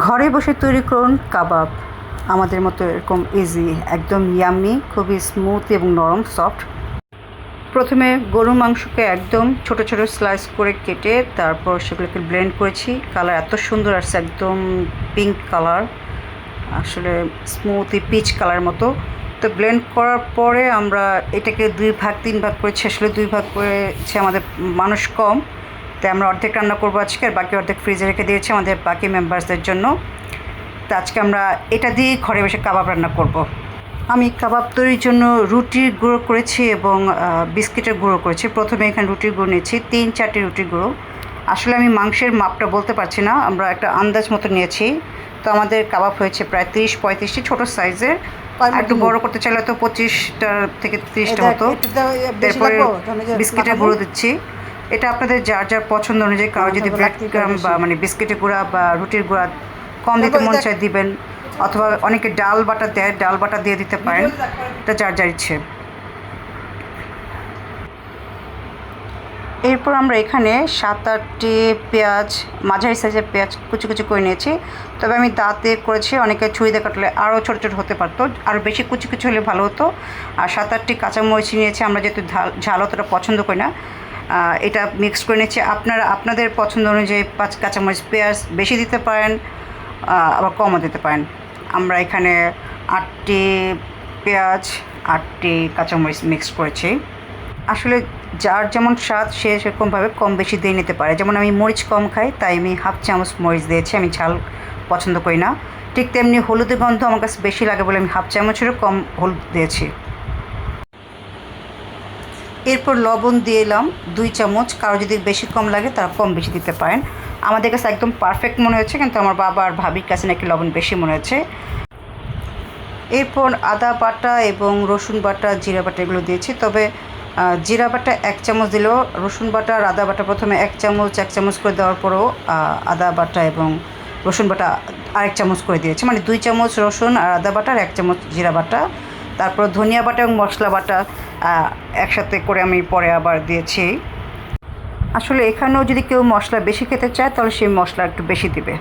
ঘরে বসে তৈরি করুন কাবাব। আমাদের মতো এরকম ইজি একদম ইয়ামি খুবই স্মুথ এবং নরম সফট প্রথমে গরু মাংসকে একদম ছোট ছোট স্লাইস করে কেটে তারপর সেগুলোকে ব্লেন্ড করেছি। কালার এত সুন্দর আসছে, একদম পিঙ্ক কালার আসলে স্মুথি পিচ কালার মতো। তো ব্লেন্ড করার পরে আমরা এটাকে দুই ভাগ, তিন ভাগ করেছি। আসলে দুই ভাগ করেছে আমাদের মানুষ কম। তাই আমরা অর্ধেক রান্না করব আজকে আর বাকি অর্ধেক ফ্রিজে রেখে দিয়েছি আমাদের বাকি মেম্বার্সদের জন্য। তো আজকে আমরা এটা দিয়ে ঘরে বসে কাবাব রান্না করব। আমি কাবাব তৈরির জন্য রুটির গুঁড়ো করেছি এবং বিস্কিটের গুঁড়ো করেছি। প্রথমে এখানে রুটির গুঁড়ো নিয়েছি তিন চারটি রুটির গুঁড়ো। আসলে আমি মাংসের মাপটা বলতে পারছি না আমরা একটা আন্দাজ মতো নিয়েছি। তো আমাদের কাবাব হয়েছে প্রায় তিরিশ পঁয়ত্রিশটি ছোটো সাইজের। একটু? বড় করতে চাইলে তো পঁচিশটা থেকে তিরিশটা মতো তারপরে বিস্কিটের গুঁড়ো দিচ্ছি। এটা আপনাদের যার যার পছন্দ অনুযায়ী কারও যদি ব্রেড গ্রাম বা মানে বিস্কিটের গুঁড়া বা রুটির গুঁড়া কম দিতে মন চায় দিবেন অথবা অনেকে ডাল বাটা দেয় ডাল বাটা দিয়ে দিতে পারেন। এটা যার যার ইচ্ছে। এরপর আমরা এখানে সাত আটটি পেঁয়াজ মাঝারি সাইজের পেঁয়াজ কুচি কুচি করে নিয়েছি। তবে আমি দাঁতে করেছি অনেকে ছুরিতে কাটলে আরও ছোটো ছোটো হতে পারতো আরও বেশি কুচি কুচি হলে ভালো হতো। আর সাত আটটি কাঁচামরিচ নিয়েছি আমরা যেহেতু ঝাল অতটা পছন্দ করি না। এটা মিক্স করে নিচ্ছি। আপনারা, আপনাদের পছন্দ অনুযায়ী পাঁচ কাঁচামরিচ পেঁয়াজ বেশি দিতে পারেন আবার কমও দিতে পারেন। আমরা এখানে আটটি পেঁয়াজ, আটটি কাঁচামরিচ মিক্স করেছি। আসলে যার যেমন স্বাদ, সে সেরকমভাবে কম বেশি দিয়ে নিতে পারে। যেমন আমি মরিচ কম খাই, তাই আমি হাফ চামচ মরিচ দিয়েছি, আমি ঝাল পছন্দ করি না। ঠিক তেমনি হলুদের গন্ধ আমার কাছে বেশি লাগে বলে আমি হাফ চামচেরও কম হলুদ দিয়েছি। এরপর লবণ দিয়ে এলাম দুই চামচ, কারও যদি বেশি কম লাগে তারা কম বেশি দিতে পারেন। আমাদের কাছে একদম পারফেক্ট মনে হয়েছে কিন্তু আমার বাবা আর ভাবির কাছে নাকি লবণ বেশি মনে হচ্ছে। এরপর আদা বাটা এবং রসুন বাটা, জিরা বাটা এগুলো দিয়েছি, তবে জিরা বাটা এক চামচ দিলেও রসুন বাটা আর আদা বাটা প্রথমে এক চামচ এক চামচ করে দেওয়ার পরেও আদা বাটা এবং রসুন বাটা আরেক চামচ করে দিয়েছি। মানে দুই চামচ রসুন আর আদা বাটা আর এক চামচ জিরা বাটা। তারপর ধনিয়া বাটা এবং মশলা বাটা একসাথে করে আমি পরে আবার দিয়েছি। আসলে এখানেও যদি কেউ মশলা বেশি খেতে চায়, তাহলে সেই মশলা একটু বেশি দিবে।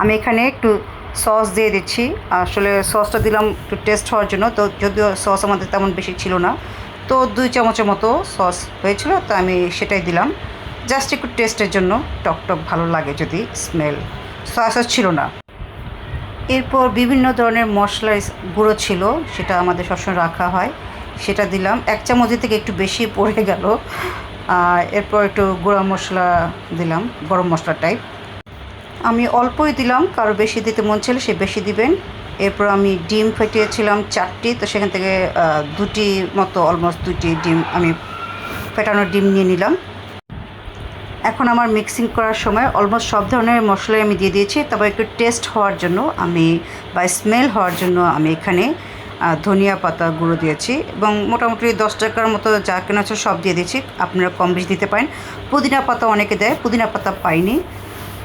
আমি এখানে একটু সস দিয়ে দিচ্ছি। আসলে সসটা দিলাম একটু টেস্ট হওয়ার জন্য, তো যদিও সস আমাদের তেমন বেশি ছিল না, তো দুই চামচের মতো সস হয়েছিল, তো আমি সেটাই দিলাম। জাস্ট একটু টেস্টের জন্য টক টক ভালো লাগে যদি স্মেল সস ছিল না। এরপর বিভিন্ন ধরনের মশলার গুঁড়ো ছিল, সেটা আমাদের সবসময় রাখা হয়। সেটা দিলাম। এক চামচ থেকে একটু বেশি পড়ে গেল। এরপর একটু গুঁড়া মশলা দিলাম, গরম মশলা টাইপ আমি অল্পই দিলাম, কারও বেশি দিতে মন ছিল সে বেশি দিবেন। এরপর আমি ডিম ফেটিয়েছিলাম চারটি, তো সেখান থেকে দুটি মতো অলমোস্ট দুটি ডিম আমি ফেটানো ডিম নিয়ে নিলাম। এখন আমার মিক্সিং করার সময় অলমোস্ট সব ধরনের মশলাই আমি দিয়ে দিয়েছি তারপর একটু টেস্ট হওয়ার জন্য আমি, বা স্মেল হওয়ার জন্য আমি এখানে ধনিয়া পাতা গুঁড়ো দিয়েছি এবং মোটামুটি দশ টাকার মতো যা কেনা হচ্ছে সব দিয়ে দিয়েছি। আপনারা কম বেশি দিতে পারেন। পুদিনা পাতা অনেকে দেয় পুদিনা পাতা পাইনি।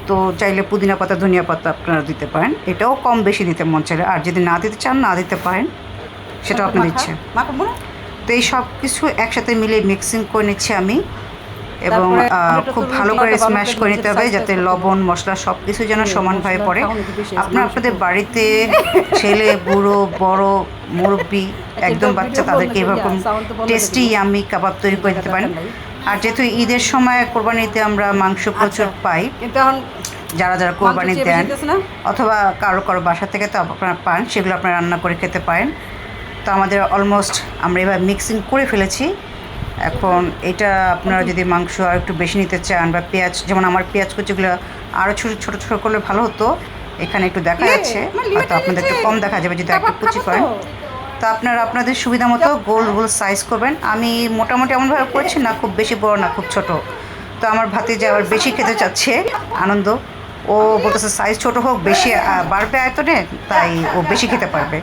তো চাইলে পুদিনা পাতা ধনিয়া পাতা আপনারা দিতে পারেন। এটাও কম বেশি দিতে মন চাইলে। আর যদি না দিতে চান না দিতে পারেন। সেটাও আপনার ইচ্ছে। তো এই সব কিছু একসাথে মিলে মিক্সিং করে নিচ্ছি আমি। এবং খুব ভালো করে স্ম্যাশ করে নিতে হবে যাতে লবণ মশলা সব কিছু যেন সমানভাবে পড়ে আপনার আপনাদের বাড়িতে ছেলে বুড়ো বড় মুরব্বী একদম বাচ্চা তাদেরকে এরকম টেস্টি। আমি কাবাব তৈরি করে দিতে পারেন আর যেহেতু ঈদের সময় কোরবানিতে আমরা মাংস প্রচুর আচ্ছা। পাই যারা যারা কোরবানি দেন? অথবা কারও কারও বাসা থেকে তো আপনারা পান সেগুলো আপনারা রান্না করে খেতে পারেন তো আমাদের অলমোস্ট আমরা এবার মিক্সিং করে ফেলেছি এখন এটা আপনারা যদি মাংস আর একটু বেশি নিতে চান বা পেঁয়াজ যেমন আমার পেঁয়াজ কুচিগুলো আরও ছোটো ছোটো ছোটো করলে ভালো হতো। এখানে একটু দেখা ইয়ে, যাচ্ছে হয়তো আপনাদের একটু কম দেখা যাবে যদি একটু কুচি করেন। তো। আপনারা আপনাদের সুবিধা মতো গোল গোল সাইজ করবেন। আমি মোটামুটি এমনভাবে করছি না খুব বেশি বড় না খুব ছোট। তো আমার ভাতে ভাতিজা আবার বেশি খেতে চাচ্ছে আনন্দ। ও বলতেছে সাইজ ছোট হোক বেশি বাড়বে আয়তনে তাই ও বেশি খেতে পারবে।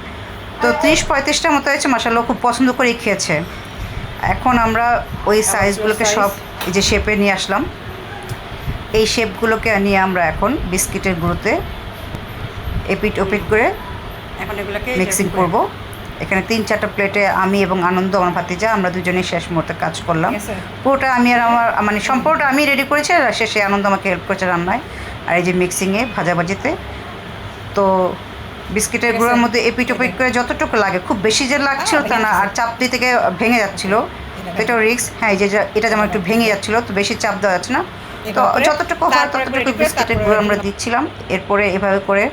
তো ত্রিশ পঁয়ত্রিশটার মতো হয়েছে মাসাল্লাহ খুব পছন্দ করেই খেয়েছে। এখন আমরা ওই সাইজগুলোকে সব এই যে শেপে নিয়ে আসলাম। এই শেপগুলোকে নিয়ে আমরা এখন বিস্কিটের গুঁড়োতে এপিট ওপিট করে এখন এগুলোকে মিক্সিং করব। এখানে তিন চারটা প্লেটে আমি এবং আনন্দ আমার ভাতিজা আমরা দুজনেই শেষ মুহূর্তে কাজ করলাম। পুরোটা আমি আর আমার মানে সম্পূর্ণটা আমি রেডি করেছি আর শেষে আনন্দ আমাকে হেল্প করেছে রান্নায়। আর এই যে মিক্সিংয়ে ভাজাভাজিতে। তো বিস্কিটের গুঁড়োর মধ্যে এপিট ওপিট করে যতটুকু লাগে খুব বেশি যে লাগছিল তা না আর চাপ দিয়ে থেকে ভেঙে যাচ্ছিল। তো এটা রিক্স হ্যাঁ যে এটা যেমন একটু ভেঙে যাচ্ছিল তো বেশি চাপ দেওয়া যাচ্ছে না। তো যতটুকু হয় ততটুকু বিস্কিটের গুঁড়ো আমরা দিচ্ছিলাম। এরপরে এভাবে করে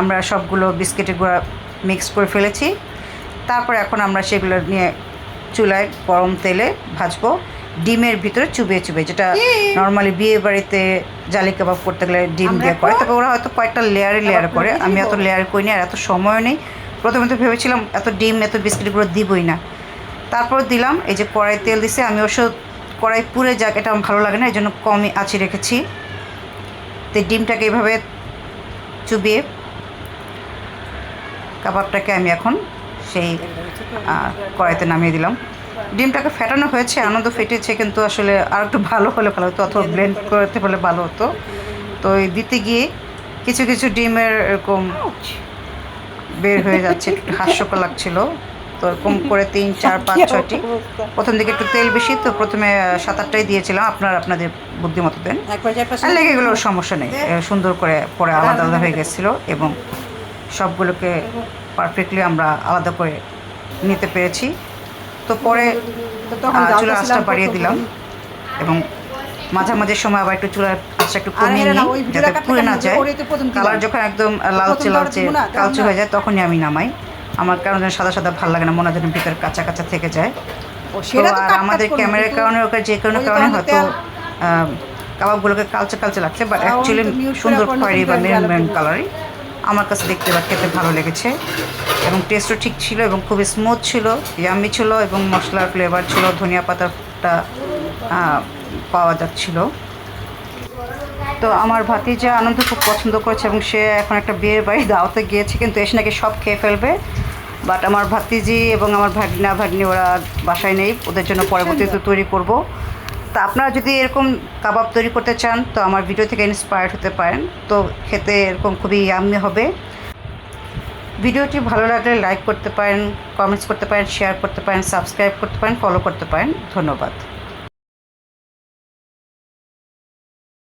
আমরা সবগুলো বিস্কিটের গুঁড়া মিক্স করে ফেলেছি। তারপরে এখন আমরা সেগুলো নিয়ে চুলায় গরম তেলে ভাজবো। ডিমের ভিতরে চুবিয়ে চুবিয়ে যেটা নর্মালি বিয়ে বাড়িতে জালি কাবাব করতে গেলে ডিম দিয়ে করে তবে ওরা হয়তো কয়েকটা লেয়ারে লেয়ার করে করে আমি। এত লেয়ার করিনি আর এত সময়ও নেই। প্রথমে তো ভেবেছিলাম এত ডিম এত বিস্কিটগুলো দিবই না। তারপর দিলাম এই যে কড়াই তেল দিছে আমি অবশ্য কড়াই পুড়ে যাক এটা আমার ভালো লাগে না এই জন্য কমই আঁচি রেখেছি। তো ডিমটাকে এইভাবে চুবিয়ে কাবাবটাকে আমি এখন সেই কড়াইতে নামিয়ে দিলাম। ডিমটাকে ফেটানো হয়েছে আনন্দ ফেটেছে কিন্তু আসলে আর একটু ভালো হলে ভালো হতো অথবা ব্লেন্ড করতে পারলে ভালো হতো। তো এই দিতে গিয়ে কিছু কিছু ডিমের এরকম বের হয়ে যাচ্ছে একটু হাস্যকর লাগছিল। তো এরকম করে তিন চার পাঁচ ছয়টি। প্রথম দিকে একটু তেল বেশি তো প্রথমে সাত আটটাই দিয়েছিলাম আপনার আপনাদের বুদ্ধিমতো দেন। আর লেগে গেলেও সমস্যা নেই সুন্দর করে পরে আলাদা আলাদা হয়ে গেছিল এবং সবগুলোকে পারফেক্টলি আমরা আলাদা করে নিতে পেরেছি। তো পরে চুলার আঁচটা বাড়িয়ে দিলাম। এবং মাঝামাঝি সময় আবার একটু চুলার আঁচটা একটু কমিয়ে নিই যাতে পুড়ে না যায়। কালার যখন একদম লালচে লালচে কালচে হয়ে যায় তখনই আমি নামাই। আমার কারণ সাদা সাদা ভালো লাগে না মনে যেন ভিতরে কাঁচা কাঁচা থেকে যায়। আর আমাদের ক্যামেরার কারণে ওকে যে কোনো কারণে হয়তো কাবাবগুলোকে কালচে কালচে লাগছে বাট অ্যাকচুয়ালি সুন্দর খয়েরি বা মেরুন মেরুন কালারই আমার কাছে দেখতে বা খেতে ভালো লেগেছে। এবং টেস্টও ঠিক ছিল এবং খুবই স্মুথ ছিল ইয়ামি ছিল এবং মশলার ফ্লেভার ছিল ধনিয়া পাতাটা পাওয়া যাচ্ছিল। তো আমার ভাতিজা আনন্দ খুব পছন্দ করেছে এবং সে এখন একটা বিয়ের বাড়ি দাওয়াতে গিয়েছে কিন্তু এসে নাকি সব খেয়ে ফেলবে। বাট আমার ভাতিজি এবং আমার ভাগনা ভাগ্নি ওরা বাসায় নেই ওদের জন্য পরবর্তীতে তৈরি করব। তা আপনারা যদি এরকম কাবাব তৈরি করতে চান, তো আমার ভিডিও থেকে ইন্সপায়ার্ড হতে পারেন। তো খেতে এরকম খুবই ইয়াম্মি হবে। ভিডিওটি ভালো লাগলে লাইক করতে পারেন কমেন্টস করতে পারেন শেয়ার করতে পারেন সাবস্ক্রাইব করতে পারেন ফলো করতে পারেন। ধন্যবাদ।